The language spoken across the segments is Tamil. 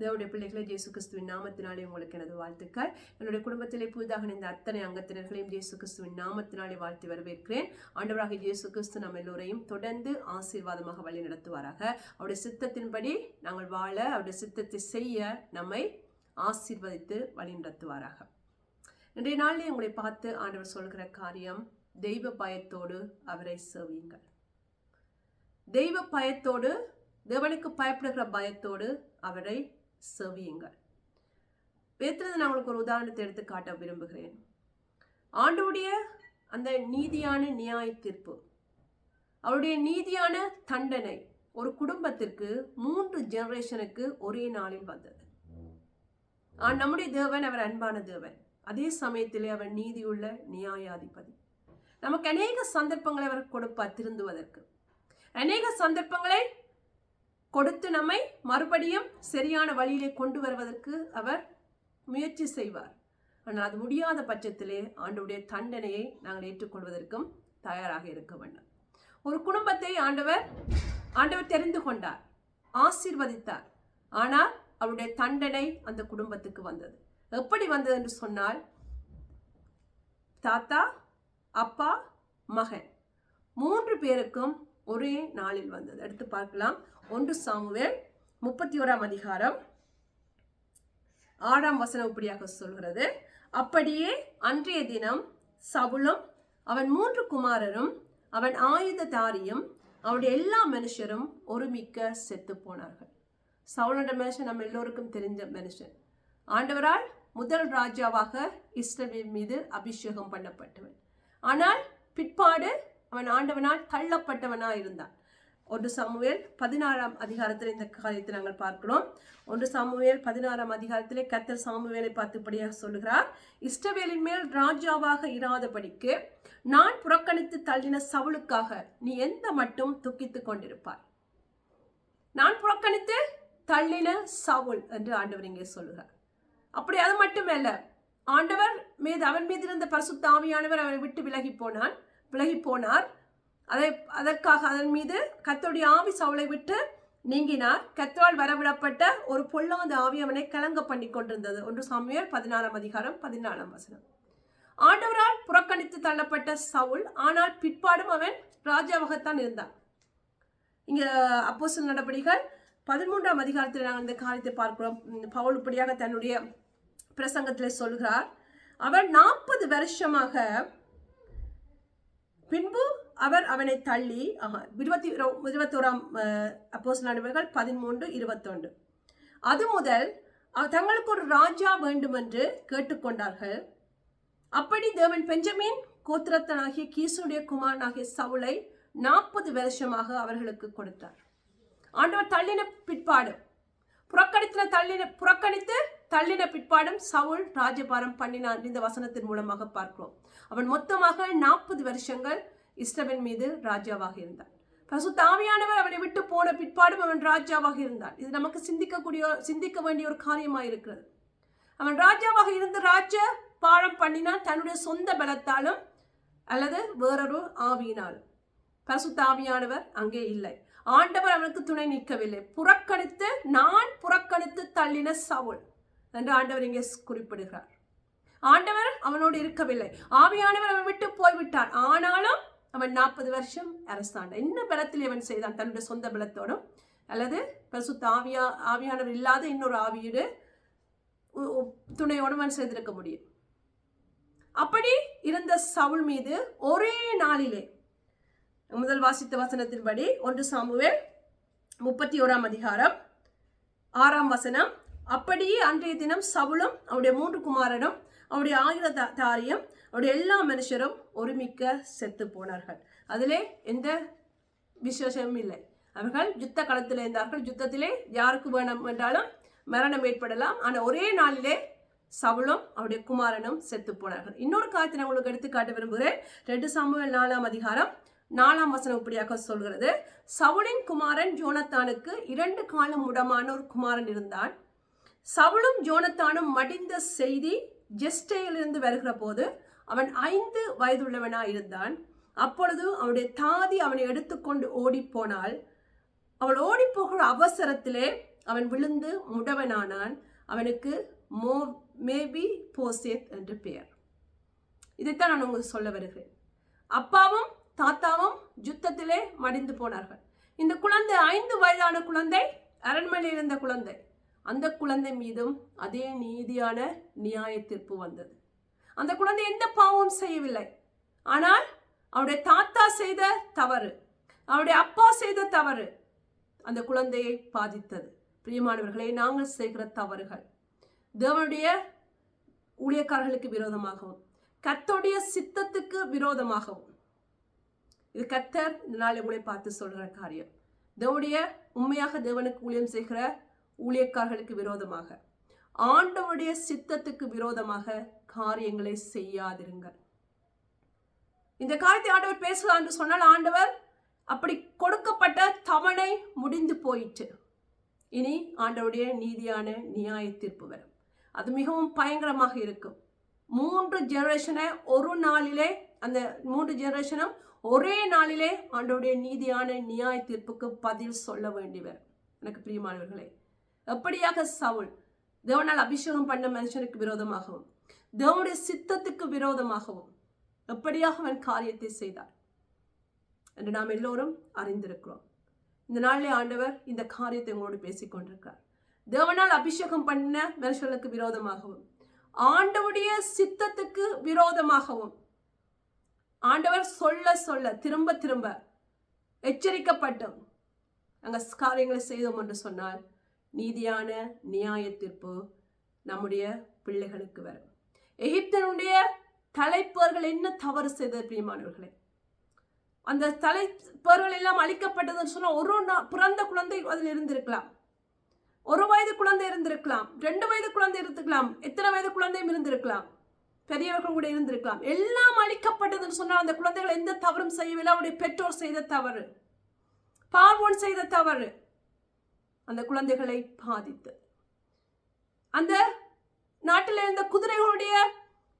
தேவடைய பிள்ளைகளை ஜேசு கிறிஸ்துவின் நாமத்தினாலே உங்களுக்கு எனது வாழ்த்துக்கள். என்னுடைய குடும்பத்திலே புதிதாக இந்த அத்தனை அங்கத்தினர்களையும் ஜேசு கிறிஸ்துவின் நாமத்தினாலே வாழ்த்து வரவேற்கிறேன். ஆண்டவராக ஜேசு கிறிஸ்து நம்ம எல்லோரையும் தொடர்ந்து ஆசீர்வாதமாக வழி நடத்துவாராக. அவருடைய சித்தத்தின்படி நாங்கள் வாழ அவருடைய சித்தத்தை செய்ய நம்மை ஆசீர்வதித்து வழி நடத்துவாராக. இன்றைய நாளில் உங்களை பார்த்து ஆண்டவர் சொல்கிற காரியம் தெய்வ பயத்தோடு அவரை சேவியுங்கள் தெய்வ பயத்தோடு தேவனுக்கு பயப்படுகிற பயத்தோடு அவரை செவியுங்கள் வேத்திரது நான் உங்களுக்கு ஒரு உதாரணத்தை எடுத்து காட்ட விரும்புகிறேன். ஆண்டுடைய அந்த நீதியான நியாய தீர்ப்பு அவருடைய நீதியான தண்டனை ஒரு குடும்பத்திற்கு மூன்று ஜெனரேஷனுக்கு ஒரே நாளில் வந்தது. நம்முடைய தேவன் அவர் அன்பான தேவன். அதே சமயத்திலே அவர் நீதியுள்ள நியாயாதிபதி. நமக்கு அநேக சந்தர்ப்பங்களை அவர் கொடுப்பார் திருந்துவதற்கு. அநேக சந்தர்ப்பங்களை கொடுத்து நம்மை மறுபடியும் சரியான வழியிலே கொண்டு வருவதற்கு அவர் முயற்சி செய்வார். ஆனால் அது முடியாத பட்சத்திலே ஆண்டவுடைய தண்டனையை நாங்கள் ஏற்றுக்கொள்வதற்கும் தயாராக இருக்க வேண்டும். ஒரு குடும்பத்தை ஆண்டவர் ஆண்டவர் தெரிந்து கொண்டார் ஆசீர்வதித்தார். ஆனால் அவருடைய தண்டனை அந்த குடும்பத்துக்கு வந்தது. எப்படி வந்தது என்று சொன்னால் தாத்தா அப்பா மகன் மூன்று பேருக்கும் ஒரே நாளில் வந்தது. அடுத்து பார்க்கலாம். ஒன்று சாமுவேல் முப்பத்தி ஓராம் அதிகாரம் ஆறாம் வசனம் இப்படியாக சொல்கிறது. அப்படியே அன்றைய தினம் சவுலும் அவன் மூன்று குமாரரும் அவன் ஆயுததாரியும் அவருடைய எல்லா மனுஷரும் ஒருமிக்க செத்து போனார்கள். சவுலோட மனுஷன் நம்ம எல்லோருக்கும் தெரிஞ்ச மனுஷன். ஆண்டவரால் முதல் ராஜாவாக இஸ்ரவேல் மீது அபிஷேகம் பண்ணப்பட்டவன். ஆனால் பிற்பாடு அவன் ஆண்டவனால் தள்ளப்பட்டவனா இருந்தான் ஒன்று சமுவேல் பதினாறாம் அதிகாரத்தில் இந்த காரியத்தை நாங்கள் பார்க்கிறோம். ஒன்று சமுவேல் பதினாறாம் அதிகாரத்திலே கத்தர் சாமுவேலை பார்த்துபடியாக சொல்லுகிறார். இஸ்ரவேலின் மேல் ராஜாவாக இராதபடிக்கு நான் புறக்கணித்து தள்ளின சவுளுக்காக நீ எந்த மட்டும் துக்கித்துக் கொண்டிருப்பாய்? நான் புறக்கணித்து தள்ளின சவுல் என்று ஆண்டவர் இங்கே சொல்லுகிறார். அப்படி அது மட்டுமல்ல ஆண்டவர் மீது அவன் மீது இருந்த பரிசுத்த ஆவியானவர் அவனை விட்டு விலகி போனான். விலகி போனார் அதை அதற்காக அதன் மீது கத்தோடைய ஆவி சவுளை விட்டு நீங்கினார். கத்தால் வரவிடப்பட்ட ஒரு பொல்லாத ஆவி அவனை கலங்க பண்ணி கொண்டிருந்தது. ஒன்று சாமியார் பதினாறாம் அதிகாரம் பதினாலாம் வசனம். ஆண்டவரால் புறக்கணித்து தள்ளப்பட்ட சவுல் ஆனால் பிற்பாடும் அவன் ராஜாவாகத்தான் இருந்தான். இங்கே அப்போசல் நடபடிகள் பதிமூன்றாம் அதிகாரத்தில் நாங்கள் இந்த காரியத்தை பார்க்கிறோம். பவுல் இப்படியாக தன்னுடைய பிரசங்கத்தில் சொல்கிறார். அவர் நாற்பது வருஷமாக பின்பு அவர் அவனை தள்ளி இருபத்தி இருபத்தோராம் அப்போஸ் நடுவர்கள் பதிமூன்று இருபத்தொன்று. அது முதல் தங்களுக்கு ஒரு ராஜா வேண்டும் என்று கேட்டுக்கொண்டார்கள். அப்படி தேவன் பெஞ்சமின் கோத்திரத்தனாகிய கீசுடைய குமாரனாகிய சவுளை நாற்பது வருஷமாக அவர்களுக்கு கொடுத்தார். ஆண்டவர் தள்ளின பிற்பாடு புறக்கணித்த தள்ளின புறக்கணித்து தள்ளின பிற்பாடும் சவுல் ராஜபாரம் பண்ணினான் இந்த வசனத்தின் மூலமாக பார்க்கிறோம். அவன் மொத்தமாக நாற்பது வருஷங்கள் இஸ்ரவேல் மீது ராஜாவாக இருந்தான். பசு தாவியானவர் அவனை விட்டு போன பிற்பாடும் அவன் ராஜாவாக இருந்தான். இது நமக்கு சிந்திக்கக்கூடிய சிந்திக்க வேண்டிய ஒரு காரியமாக இருக்கிறது அவன் ராஜாவாக இருந்து ராஜ பாழம் பண்ணினான் தன்னுடைய சொந்த பலத்தாலும் அல்லது வேறொரு ஆவியினாலும். பசு தாவியானவர் அங்கே இல்லை. ஆண்டவர் அவனுக்கு துணை நிற்கவில்லை. புறக்கணித்து நான் புறக்கணித்து தள்ளின சவுல். என்று ஆண்டவர் இங்கே குறிப்பிடுகிறார். ஆண்டவர் அவனோடு இருக்கவில்லை. ஆவியானவர் அவன் விட்டு போய்விட்டார் ஆனாலும் அவன் நாற்பது வருஷம் அரசாண்ட. என்ன பலத்தில் அவன் செய்தான். தன்னுடைய சொந்த பலத்தோடும் அல்லது பசுத்த ஆவியா ஆவியானவர் இல்லாத இன்னொரு ஆவியோடு துணையோடு அவன் செய்திருக்க முடியும். அப்படி இருந்த சவுல் மீது ஒரே நாளிலே முதல் வாசித்த வசனத்தின்படி ஒன்று சாமுவேல் முப்பத்தி ஓராம் அதிகாரம் ஆறாம் வசனம் அப்படியே அன்றைய தினம் சவுளும் அவருடைய மூன்று குமாரனும் அவருடைய ஆயுத தாரியம் அவருடைய எல்லா மனுஷரும் ஒருமிக்க செத்து போனார்கள். அதிலே எந்த விசேஷமும் இல்லை. அவர்கள் யுத்த களத்தில் இருந்தார்கள். யுத்தத்திலே யாருக்கு வேணும் என்றாலும் மரணம் ஏற்படலாம். ஆனால் ஒரே நாளிலே சவுளும் அவருடைய குமாரனும் செத்து போனார்கள். இன்னொரு காரியத்தை நான் உங்களுக்கு எடுத்துக்காட்ட விரும்புகிறேன். ரெண்டு சமூக நாலாம் அதிகாரம் நாலாம் வசனம் இப்படியாக சொல்கிறது. சவுளின் குமாரன் ஜோனத்தானுக்கு இரண்டு காலம் முடமான ஒரு குமாரன் இருந்தான். சவுளும் ஜோனத்தானும் மடிந்த செய்தி ஜெஸ்டேயிலிருந்து வருகிற போது அவன் ஐந்து வயதுள்ளவனாக இருந்தான். அப்பொழுது அவனுடைய தாதி அவனை எடுத்துக்கொண்டு ஓடி போனால் அவள் ஓடி போகிற அவசரத்திலே அவன் விழுந்து முடவனானான். அவனுக்கு மோ மேபி போசேத் என்று பெயர். இதைத்தான் நான் உங்களுக்கு சொல்ல வருகிறேன். அப்பாவும் தாத்தாவும் யுத்தத்திலே மடிந்து போனார்கள். இந்த குழந்தை ஐந்து வயதான குழந்தை அரண்மனையில் இருந்த குழந்தை. அந்த குழந்தை மீதும் அதே நீதியான நியாய தீர்ப்பு வந்தது. அந்த குழந்தை எந்த பாவம் செய்யவில்லை. ஆனால் அவருடைய தாத்தா செய்த தவறு அவருடைய அப்பா செய்த தவறு அந்த குழந்தையை பாதித்தது. பிரியமானவர்களை நாங்கள் செய்கிற தவறுகள் தேவனுடைய ஊழியக்காரர்களுக்கு விரோதமாகவும் கத்தோடைய சித்தத்துக்கு விரோதமாகவும். இது கத்தர் இந்த நாள் உங்களை பார்த்து சொல்கிற காரியம். தேவனுடைய உண்மையாக தேவனுக்கு ஊழியம் செய்கிற ஊழியக்காரர்களுக்கு விரோதமாக. ஆண்டவருடைய சித்தத்துக்கு விரோதமாக காரியங்களை செய்யாதிருங்கள். இந்த காரியத்தை ஆண்டவர் பேசலாம் என்று சொன்னால் ஆண்டவர் அப்படி கொடுக்கப்பட்ட தவணை முடிந்து போயிட்டு இனி ஆண்டவருடைய நீதியான நியாய தீர்ப்பு வரும். அது மிகவும் பயங்கரமாக இருக்கும். மூன்று ஜெனரேஷனை ஒரு நாளிலே அந்த மூன்று ஜெனரேஷனும் ஒரே நாளிலே ஆண்டவுடைய நீதியான நியாய தீர்ப்புக்கு பதில் சொல்ல வேண்டி வரும். எனக்கு பிரியமானவர்களே எப்படியாக சவுல் தேவனால் அபிஷேகம் பண்ண மனுஷனுக்கு விரோதமாகவும் தேவனுடைய சித்தத்துக்கு விரோதமாகவும் எப்படியாக அவன் காரியத்தை செய்தார் என்று நாம் எல்லோரும் அறிந்திருக்கிறோம். இந்த நாளிலே ஆண்டவர் இந்த காரியத்தை உங்களோடு பேசிக்கொண்டிருக்கார் தேவனால் அபிஷேகம் பண்ண மனுஷர்களுக்கு விரோதமாகவும் ஆண்டவுடைய சித்தத்துக்கு விரோதமாகவும் ஆண்டவர் சொல்ல சொல்ல திரும்ப திரும்ப எச்சரிக்கப்பட்டும் நாங்கள் காரியங்களை செய்தோம் என்று சொன்னால் நீதியான நியாயத்திற்பு நம்முடைய பிள்ளைகளுக்கு வரும். எகிப்தனுடைய தலைப்பர்கள் என்ன தவறு செய்தது பிரியமானவர்களே? அந்த தலைப்பர்கள் எல்லாம் அழிக்கப்பட்டதுன்னு சொன்னால் ஒரு பிறந்த குழந்தை அதில் இருந்திருக்கலாம். ஒரு வயது குழந்தை இருந்திருக்கலாம். ரெண்டு வயது குழந்தை இருந்திருக்கலாம். எத்தனை வயது குழந்தையும் இருந்திருக்கலாம். பெரியவர்கள் கூட இருந்திருக்கலாம். எல்லாம் அழிக்கப்பட்டதுன்னு சொன்னால் அந்த குழந்தைகள் எந்த தவறும் செய்யவில்லை. அவருடைய பெற்றோர் செய்த தவறு. பார்வோன் செய்த தவறு. அந்த குழந்தைகளை பாதித்து. அந்த நாட்டில் இருந்த குதிரைகளுடைய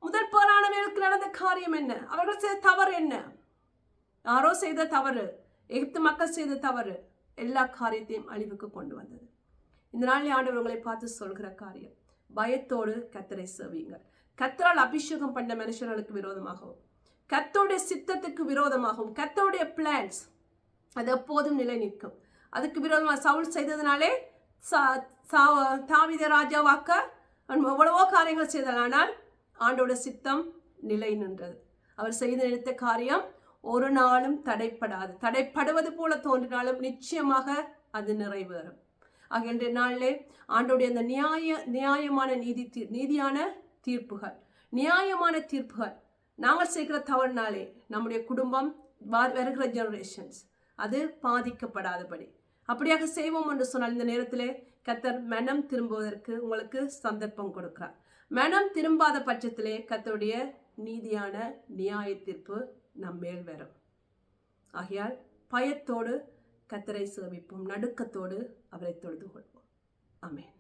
முதல் போரானவர்களுக்கு நடந்த காரியம் என்ன? அவர்கள் செய்த தவறு என்ன? யாரோ செய்த தவறு எகிப்து மக்கள் செய்த தவறு எல்லா காரியத்தையும் அழிவுக்கு கொண்டு வந்தது. இந்த நாளில் ஆண்டவர்களை பார்த்து சொல்கிற காரியம் பயத்தோடு கத்தரை சேவியுங்கள். கத்தரால் அபிஷேகம் பண்ண மனுஷர்களுக்கு விரோதமாகவும் கத்தோடைய சித்தத்துக்கு விரோதமாகவும் கத்தோடைய பிளான்ஸ் அது எப்போதும் நிலை நிற்கும் அதுக்கு விரோதமாக சவுல் செய்ததுனாலே சா- சா- தாவித ராஜாவாக்க எவ்வளவோ காரியங்கள் செய்தார். ஆனால் ஆண்டோட சித்தம் நிலை நின்றது. அவர் செய்து நினைத்த காரியம் ஒரு நாளும் தடைப்படாது. தடைப்படுவது போல தோன்றினாலும் நிச்சயமாக அது நிறைவேறும். ஆகின்ற நாளிலே ஆண்டோடைய அந்த நியாய நியாயமான நீதி தீ- நீதியான தீர்ப்புகள் நியாயமான தீர்ப்புகள் நாங்கள் செய்கிற தவறுனாலே நம்முடைய குடும்பம் வருகிற ஜெனரேஷன்ஸ் அது பாதிக்கப்படாதபடி. அப்படியாக செய்வோம் என்று சொன்னால் இந்த நேரத்திலே கத்தர் மனம் திரும்புவதற்கு உங்களுக்கு சந்தர்ப்பம் கொடுக்கிறார். மனம் திரும்பாத பட்சத்திலே கத்தருடைய நீதியான நியாய தீர்ப்பு நம் மேல் வரும். ஆகையால் பயத்தோடு கத்தரை சேவிப்போம் நடுக்கத்தோடு அவரை தொழுது கொள்வோம். அமேன்